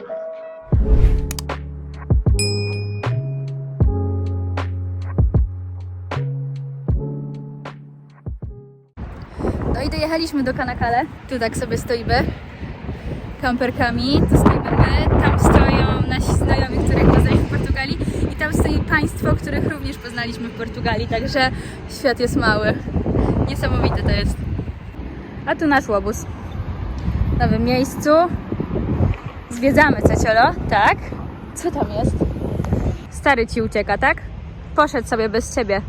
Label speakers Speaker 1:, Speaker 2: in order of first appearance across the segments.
Speaker 1: No i dojechaliśmy do Kanakale. Tu tak sobie stoimy kamperkami. Tu stoimy my, tam stoją nasi znajomi, których poznaliśmy w Portugalii i tam stoi państwo, których również poznaliśmy w Portugalii, także świat jest mały. Niesamowite to jest. A tu nasz łobuz. W nowym miejscu. Zwiedzamy Ceciolo, tak? Co tam jest? Stary ci ucieka, tak? Poszedł sobie bez ciebie.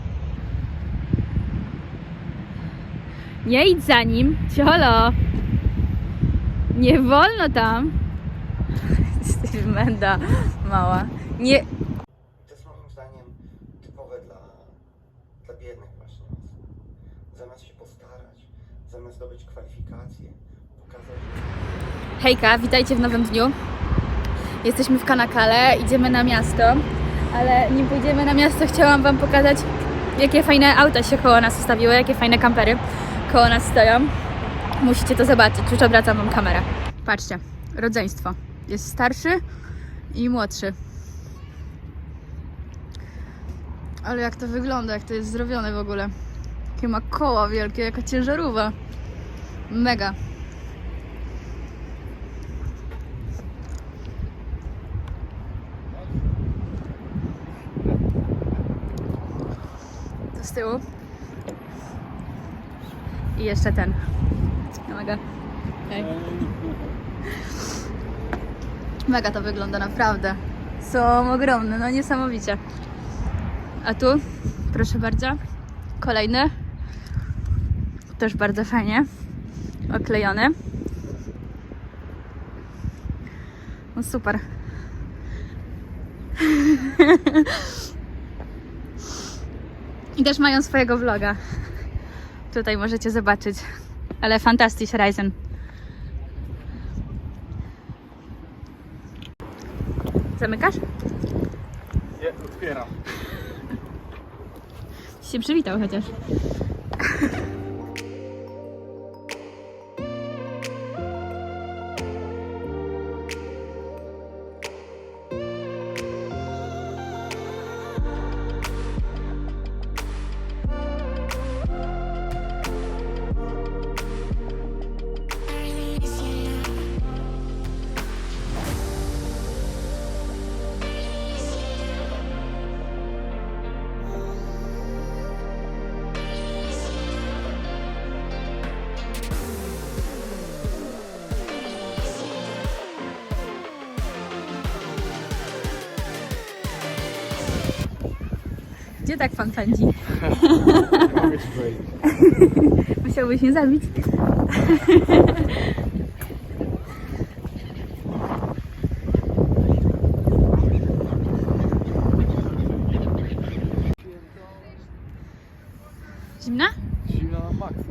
Speaker 1: Nie idź za nim, ciolo. Nie wolno tam. Jesteś menda mała. Nie.
Speaker 2: To jest moim zdaniem typowe dla, dla biednych właśnie. Zamiast się postarać, zamiast zdobyć kwalifikacje,
Speaker 1: Hejka, witajcie w nowym dniu. Jesteśmy w Kanakale, idziemy na miasto, ale nim pójdziemy na miasto, chciałam Wam pokazać, jakie fajne auta się koło nas ustawiły, jakie fajne kampery koło nas stoją. Musicie to zobaczyć, już odwracam Wam kamerę. Patrzcie, rodzeństwo. Jest starszy i młodszy. Ale jak to wygląda, jak to jest zrobione w ogóle. Jakie ma koła wielkie, jaka ciężarówka. Mega. Z tyłu. I jeszcze ten. Mega. Hej. Mega to wygląda, naprawdę. Są ogromne, no niesamowicie. A tu, proszę bardzo, kolejny. Też bardzo fajnie. Oklejony. No super. I też mają swojego vloga. Tutaj możecie zobaczyć. Ale fantastycznie Ryzen. Zamykasz?
Speaker 3: Nie, otwieram.
Speaker 1: Się przywitał chociaż. Tak pan pędzi? Musiałbyś mnie zabić. Zimna?
Speaker 3: Zimna na maksa.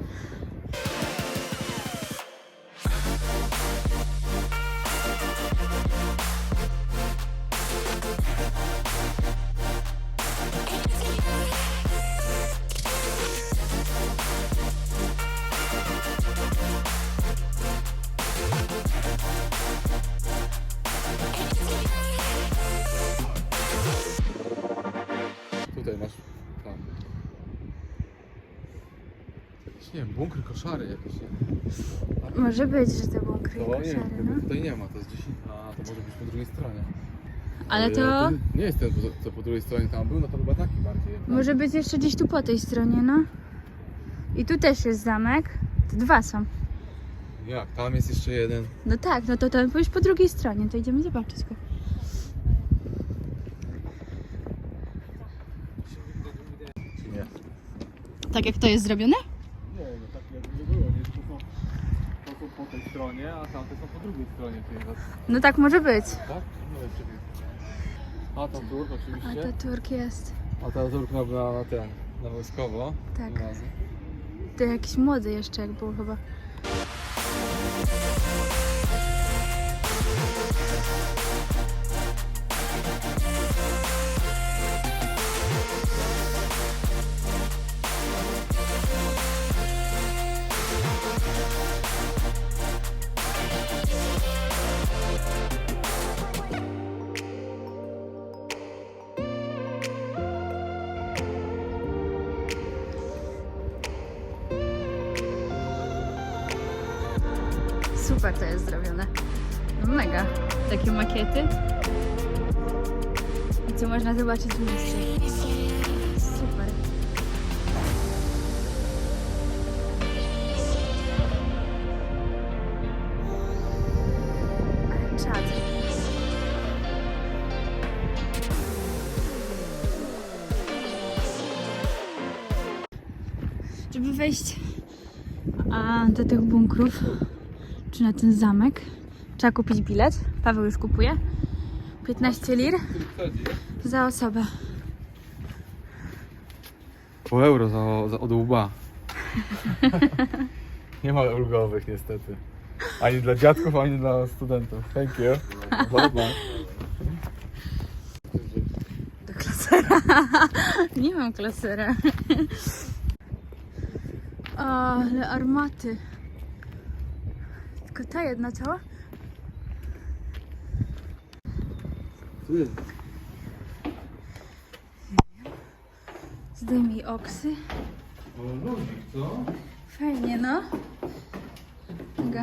Speaker 1: Może być, że to bunkry i
Speaker 3: To nie
Speaker 1: no.
Speaker 3: tego tutaj nie ma, to jest gdzieś... A, to może być po drugiej stronie.
Speaker 1: Ale to
Speaker 3: Nie jest ten, co po drugiej stronie tam był, no to chyba taki bardziej. tam.
Speaker 1: może być jeszcze gdzieś tu po tej stronie, no. I tu też jest zamek. To dwa są.
Speaker 3: Jak, tam jest jeszcze jeden.
Speaker 1: No tak, no to ten pójść po drugiej stronie, to idziemy zobaczyć go.
Speaker 3: Nie.
Speaker 1: Tak jak to jest zrobione?
Speaker 3: Nie, no tak jakby nie było, nie? To są, to są po tej stronie, a tamte są po drugiej stronie tej was.
Speaker 1: No tak może być.
Speaker 3: Tak? Czy wie. A tam turk
Speaker 1: A
Speaker 3: oczywiście.
Speaker 1: to Turk jest.
Speaker 3: A ta turk na, na, na ten, na wojskowo.
Speaker 1: Tak.
Speaker 3: Gimnazjum.
Speaker 1: To jakiś młody jeszcze jak był chyba. Super to jest zrobione. Mega. Takie makiety. I co można zobaczyć w mieście. Super. Ale czad. Żeby wejść a, do tych bunkrów, czy na ten zamek, trzeba kupić bilet. Paweł już kupuje. 15 lir za osobę.
Speaker 3: Po euro za, za od łba. Nie ma ulgowych niestety. Ani dla dziadków, ani dla studentów. Thank you.
Speaker 1: Do klasera. Nie mam klasera. O, ale armaty. Tylko ta jedna?
Speaker 3: Tu jest.
Speaker 1: Zdejmij oksy.
Speaker 3: O, ludzik, co?
Speaker 1: Fajnie, no. Mega.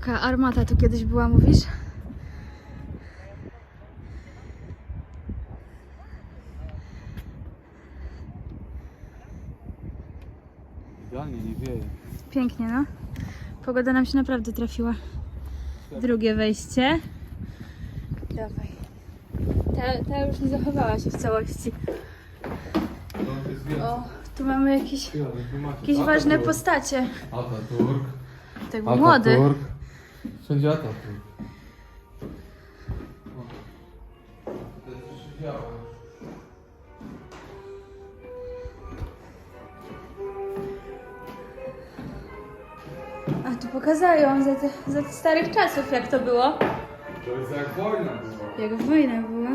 Speaker 1: Taka armata tu kiedyś była, mówisz?
Speaker 3: Idealnie nie wieje.
Speaker 1: Pięknie, no. Pogoda nam się naprawdę trafiła. Drugie wejście. Dawaj. Ta, ta już nie zachowała się w całości.
Speaker 3: Więcej.
Speaker 1: O, tu mamy jakieś, jakieś ważne postacie.
Speaker 3: Ataturk.
Speaker 1: Tak młody.
Speaker 3: Ataturk. Wszędzie Ataturk. O. To jest jeszcze białe.
Speaker 1: A tu pokazują za, te, za te starych czasów, jak to było.
Speaker 3: To jest jak wojna była.
Speaker 1: Jak wojna była.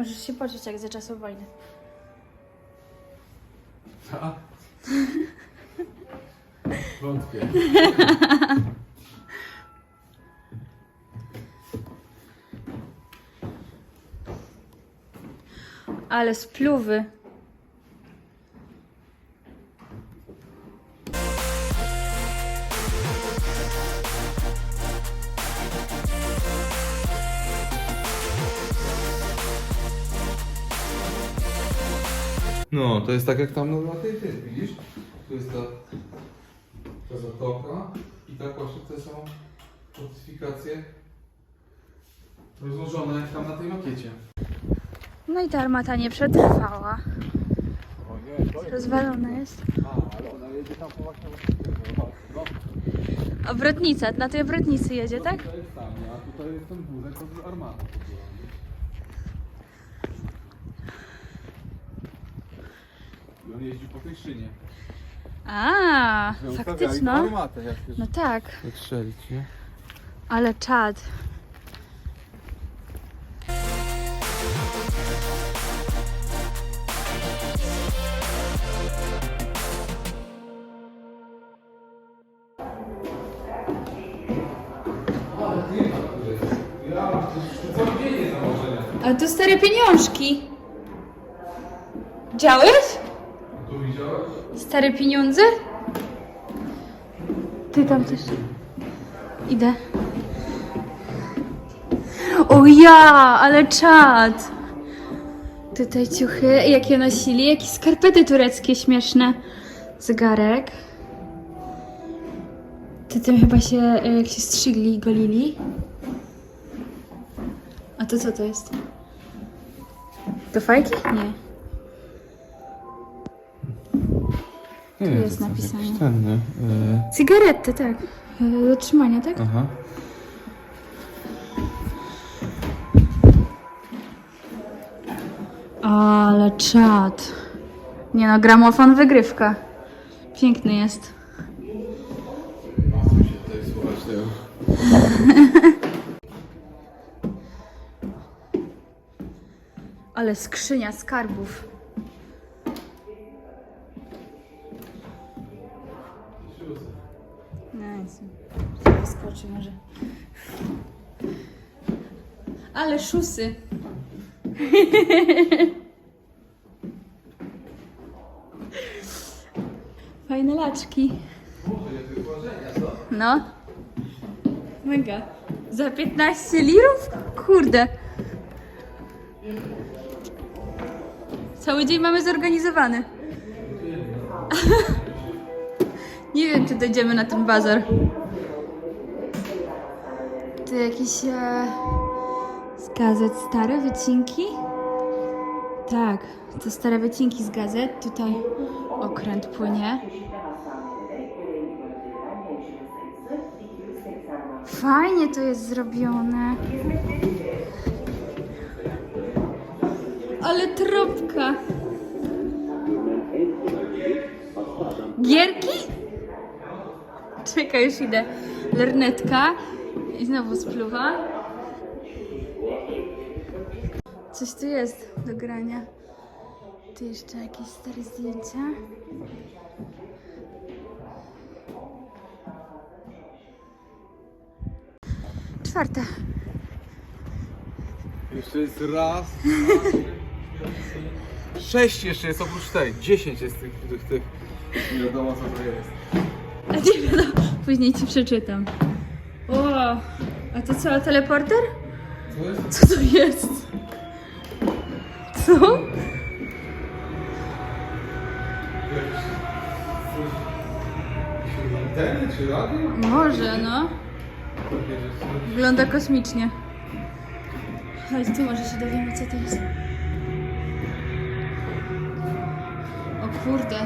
Speaker 1: Możesz się poczuć jak za czasów wojny.
Speaker 3: A? Wątpię.
Speaker 1: Ale spluwy.
Speaker 3: To jest tak jak tam na tej tej, widzisz? Tu jest ta, ta zatoka i tak właśnie te są fortyfikacje rozłożone jak tam na tej makiecie.
Speaker 1: No i ta armata nie przetrwała.
Speaker 3: O nie, to
Speaker 1: Rozwalona jest.
Speaker 3: A, ale ona jedzie tam po właśnie...
Speaker 1: Obrotnica, na tej obrotnicy jedzie, tak?
Speaker 3: To jest tam, a tutaj jest ten wózek od armaty. I on jeździ po tej szynie.
Speaker 1: A,
Speaker 3: po armatę, jak
Speaker 1: No tak,
Speaker 3: strzelić, nie?
Speaker 1: ale czad. Ale to stare pieniążki. Widziałeś? Stare pieniądze? Ty tam też. Idę. O ja, ale czad. Tutaj ciuchy, jakie nosili, jakieś skarpety tureckie śmieszne. Zegarek. Ty tym chyba się, e, jak się strzygli i golili. A to co to jest? To fajki? Nie. Tu jest
Speaker 3: to
Speaker 1: napisane.
Speaker 3: jakiś Ten, nie? Y,
Speaker 1: Cygarety, tak. E, Do trzymania, tak?
Speaker 3: aha.
Speaker 1: Ale czad. Nie no, gramofon wygrywka. Piękny jest.
Speaker 3: Chcę się tutaj słuchać tego.
Speaker 1: Ale skrzynia skarbów. Ale szusy. Fajne laczki. No. Mega. Za 15 lirów? Kurde. Cały dzień mamy zorganizowany. Nie wiem, czy dojdziemy na ten bazar. Tu jakieś e, gazet stare wycinki. Tak, to stare wycinki z gazet. Tutaj okręt płynie. Fajnie to jest zrobione. Ale tropka. Gierki? Czekaj, już idę. Lornetka. I znowu spluwa. Coś tu jest do grania. Tu jeszcze jakieś stare zdjęcia. Czwarta.
Speaker 3: Jeszcze jest raz. Sześć jeszcze jest oprócz tej. Dziesięć jest tych, tych, tych. Nie wiadomo co to jest.
Speaker 1: A nie wiadomo. Później ci przeczytam. O, a to co, teleporter?
Speaker 3: Co jest?
Speaker 1: Co to jest? Co?
Speaker 3: Anteny czy radio?
Speaker 1: Może, no. Wygląda kosmicznie. Chodź, tu może się dowiemy, co to jest. O kurde.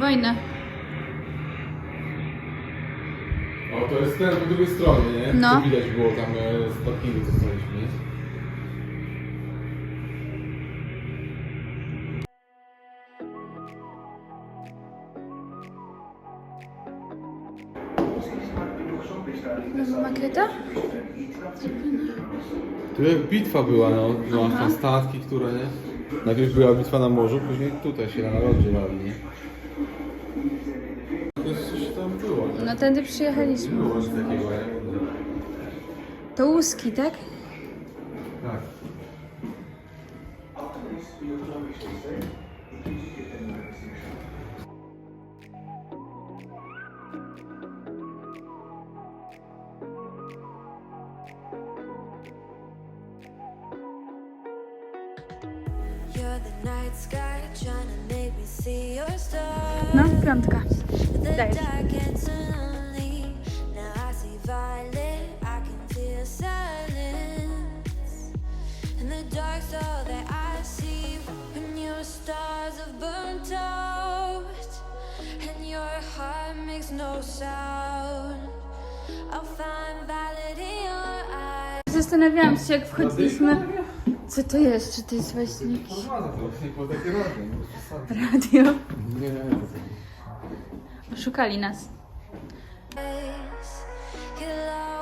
Speaker 1: Wojna.
Speaker 3: O, to jest ten po drugiej stronie, nie?
Speaker 1: No.
Speaker 3: To widać było tam e, z parkingu, co staliśmy, Tu bitwa była, no, no tam statki, które, nie? Najpierw była bitwa na morzu, później tutaj się na narodzie wali, nie? Jest coś tam było, nie?
Speaker 1: No tędy przyjechaliśmy.
Speaker 3: Było coś takiego, nie?
Speaker 1: To łuski, tak?
Speaker 3: Tak.
Speaker 4: In your eyes.
Speaker 1: Zastanawiałam się, jak wchodziliśmy. Co to jest? Czy to jest właśnie jakieś
Speaker 3: Prowadzę to właśnie było takie radio, nie? Bez przesady.
Speaker 1: radio?
Speaker 3: Nie, nie, nie.
Speaker 1: Oszukali nas.
Speaker 4: You'll always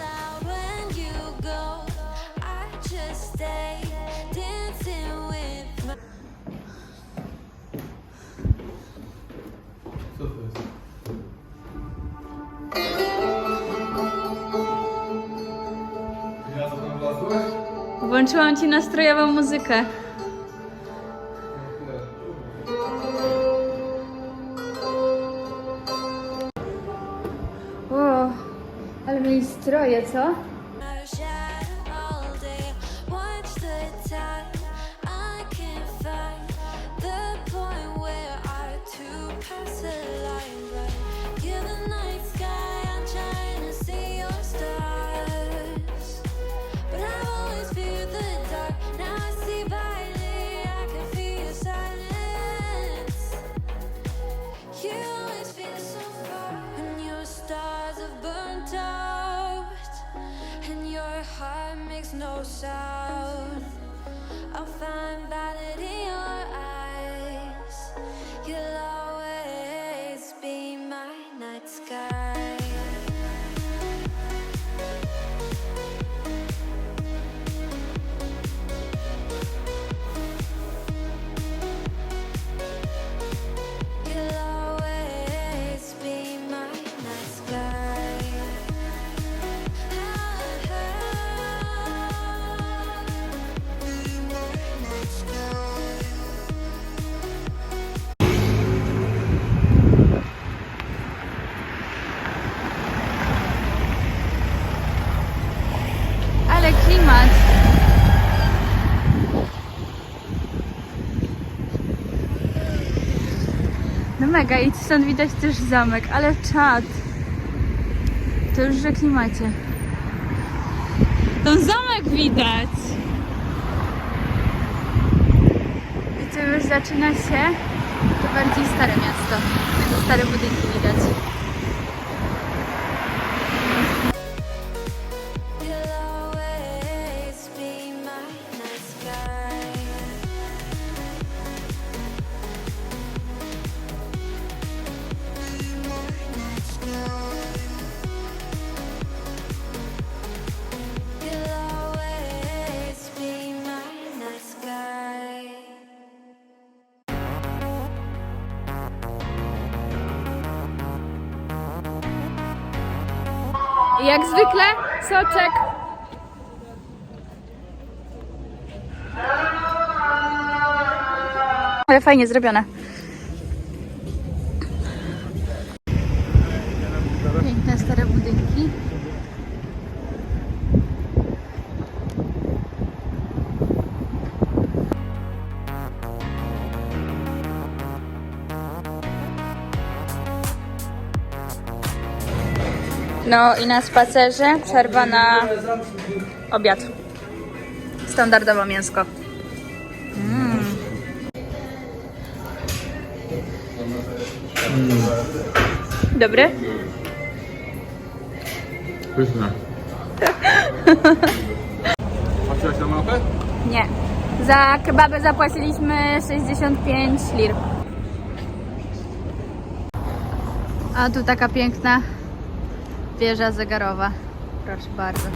Speaker 4: Włączyłam ci nastrojową muzykę. O, ale mieli stroje, co? Mega i stąd widać też zamek, ale czad. To już że klimacie. Ten zamek widać. I tu już zaczyna się to bardziej stare miasto. Stare budynki widać. Jak zwykle soczek. Ale fajnie zrobione. No i na spacerze przerwa na obiad. Standardowo mięsko. Mm. Dobry?
Speaker 3: Pyszne. Patrzyłaś na mapę?
Speaker 4: Nie. Za kebabę zapłaciliśmy 65 lir. A tu taka piękna wieża zegarowa. Proszę bardzo.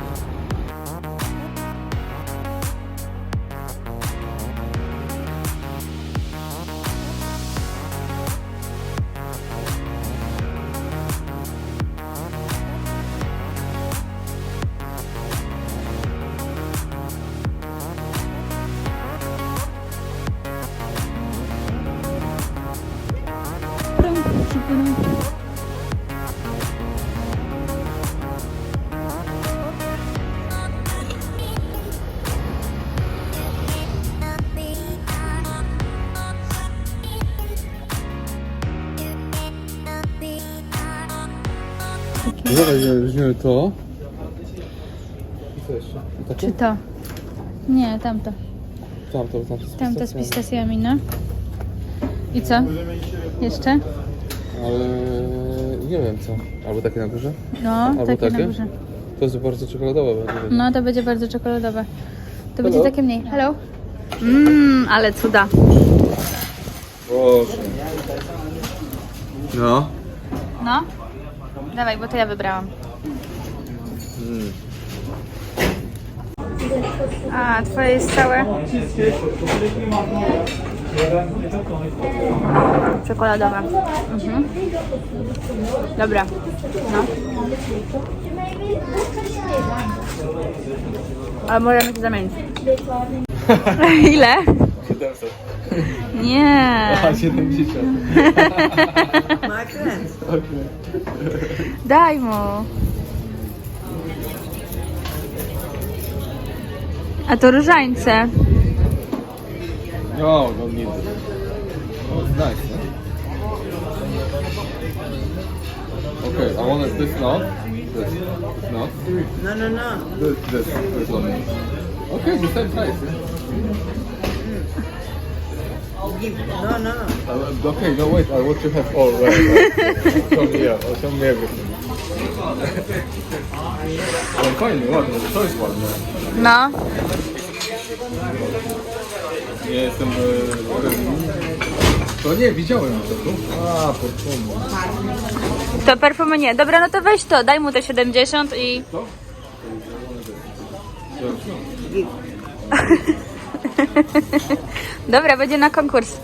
Speaker 3: Dobra, weźmiemy to. I co jeszcze? I takie?
Speaker 4: Czy to? Nie, tamto.
Speaker 3: Tamto, tamto. z
Speaker 4: Tamto z
Speaker 3: pistacjami.
Speaker 4: pistacjami, no. I co? Jeszcze?
Speaker 3: Ale nie wiem co. Albo takie na górze?
Speaker 4: No,
Speaker 3: Albo
Speaker 4: takie na
Speaker 3: takie?
Speaker 4: górze.
Speaker 3: To jest bardzo czekoladowe będzie.
Speaker 4: No, to będzie bardzo czekoladowe. To będzie takie mniej. Hello? Mmm, ale cuda.
Speaker 3: Boże. No.
Speaker 4: No. Dawaj, bo to ja wybrałam.
Speaker 3: Mm.
Speaker 4: A, twoje jest całe.
Speaker 1: Czekoladowa. Mhm. Dobra. No. A możemy się zamienić. Ile?
Speaker 3: 700.
Speaker 1: Nie.
Speaker 3: 70.
Speaker 1: Daj mu. A to różańce.
Speaker 3: No, no nie. Nice, no? Okay, I want this now. This. No?
Speaker 5: No, no, no.
Speaker 3: This, this, this one. Okay, the same price. Yeah?
Speaker 5: No, no.
Speaker 3: Uh, okay, no wait, I want to have all right. right. show me, yeah, show me everything. I'm fine, ładny, to jest ładne.
Speaker 1: No.
Speaker 3: Nie jestem... E, to nie, widziałem to tu. A.
Speaker 1: To perfumy nie. Dobra, no to weź to. Daj mu te 70 i...
Speaker 3: To?
Speaker 1: Dobra, będzie na konkurs.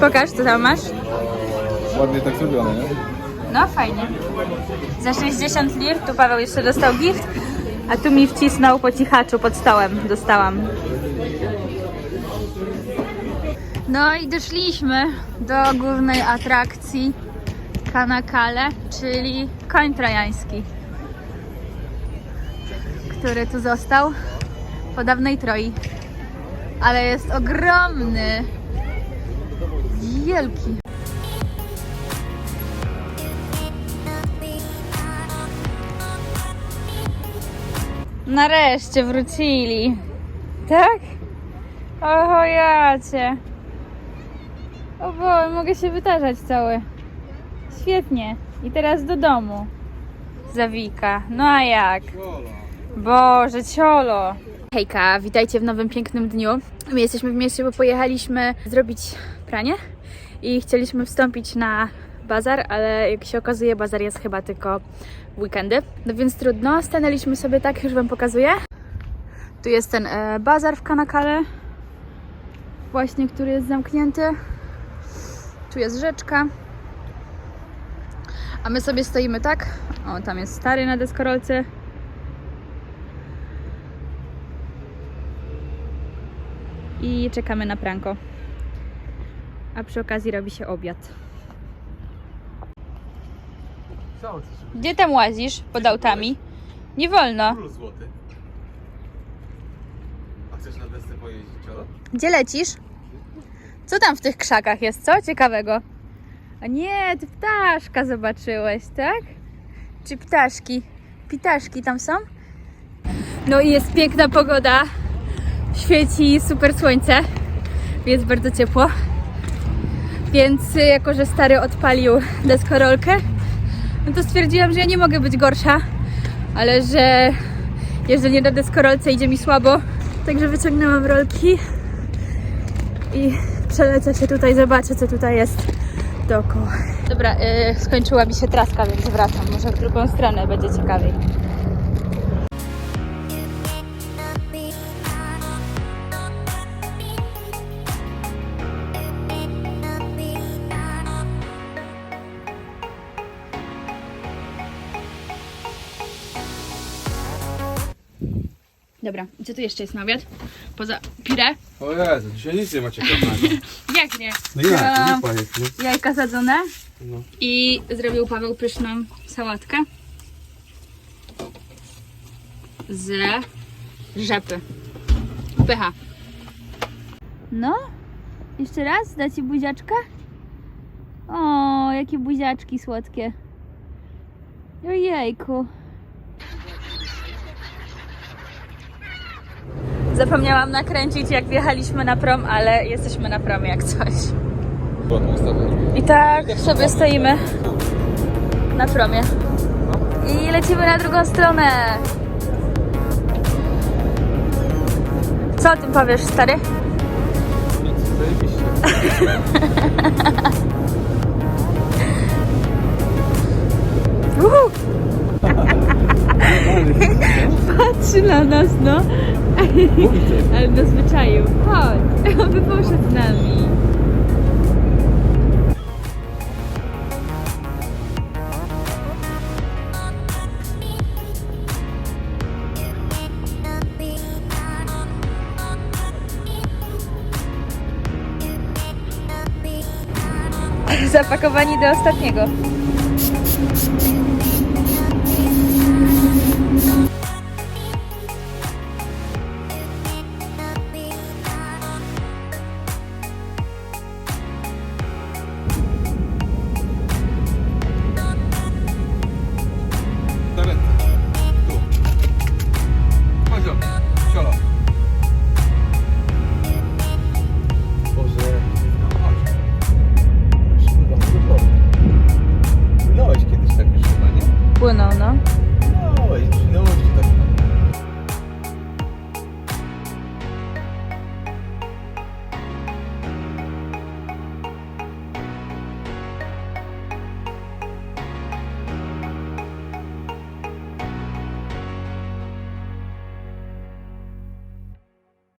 Speaker 1: Pokaż, co tam masz.
Speaker 3: Ładnie tak zrobione, nie?
Speaker 1: No, fajnie. Za 60 lir tu Paweł jeszcze dostał gift, a tu mi wcisnął po cichaczu pod stołem. Dostałam. No i doszliśmy do głównej atrakcji Kanakale, czyli koń trojański, który tu został po dawnej Troi. Ale jest ogromny, wielki. Nareszcie wrócili. Tak? Oho, jacie. O bo, mogę się wytarzać cały. Świetnie. I teraz do domu. Zawika. No a jak? Boże, ciolo. Hejka, witajcie w nowym pięknym dniu. My jesteśmy w mieście, bo pojechaliśmy zrobić pranie i chcieliśmy wstąpić na bazar, ale jak się okazuje, bazar jest chyba tylko w weekendy. No więc trudno, stanęliśmy sobie tak, już Wam pokazuję. Tu jest ten e, bazar w Kanakale, właśnie, który jest zamknięty. Tu jest rzeczka. A my sobie stoimy tak. O, tam jest stary na deskorolce. I czekamy na pranko. A przy okazji robi się obiad. Gdzie tam łazisz pod autami? Nie wolno.
Speaker 3: Król złoty. A chcesz na desce pojeździć, Ola?
Speaker 1: Gdzie lecisz? Co tam w tych krzakach jest, co? Ciekawego. A nie, ty ptaszka zobaczyłeś, tak? Czy ptaszki? Pitaszki tam są? No i jest piękna pogoda. Świeci super słońce. Jest bardzo ciepło. Więc y, jako, że stary odpalił deskorolkę, no to stwierdziłam, że ja nie mogę być gorsza, ale że jeżeli na deskorolce idzie mi słabo, także wyciągnęłam rolki i przelecę się tutaj, zobaczę co tutaj jest dookoła. Dobra, yy, skończyła mi się traska, więc wracam. Może w drugą stronę będzie ciekawiej. Dobra, i co tu jeszcze jest na obiad? Poza pirę?
Speaker 3: O Jezu, dzisiaj nic nie macie kochanego.
Speaker 1: Jak nie?
Speaker 3: No
Speaker 1: Ja-
Speaker 3: lipa jest, nie?
Speaker 1: jajka sadzone
Speaker 3: No.
Speaker 1: i zrobił Paweł pyszną sałatkę z rzepy. Pycha. No, jeszcze raz, da ci buziaczka? O, jakie buziaczki słodkie. Ojejku. Zapomniałam nakręcić jak wjechaliśmy na prom, ale jesteśmy na promie jak coś. I tak sobie stoimy na promie. I lecimy na drugą stronę. Co o tym powiesz, stary?
Speaker 3: Zajebiście.
Speaker 1: Nas, no. Ale nas wyczaił. Chodź, on by poszedł z nami. Zapakowani do ostatniego.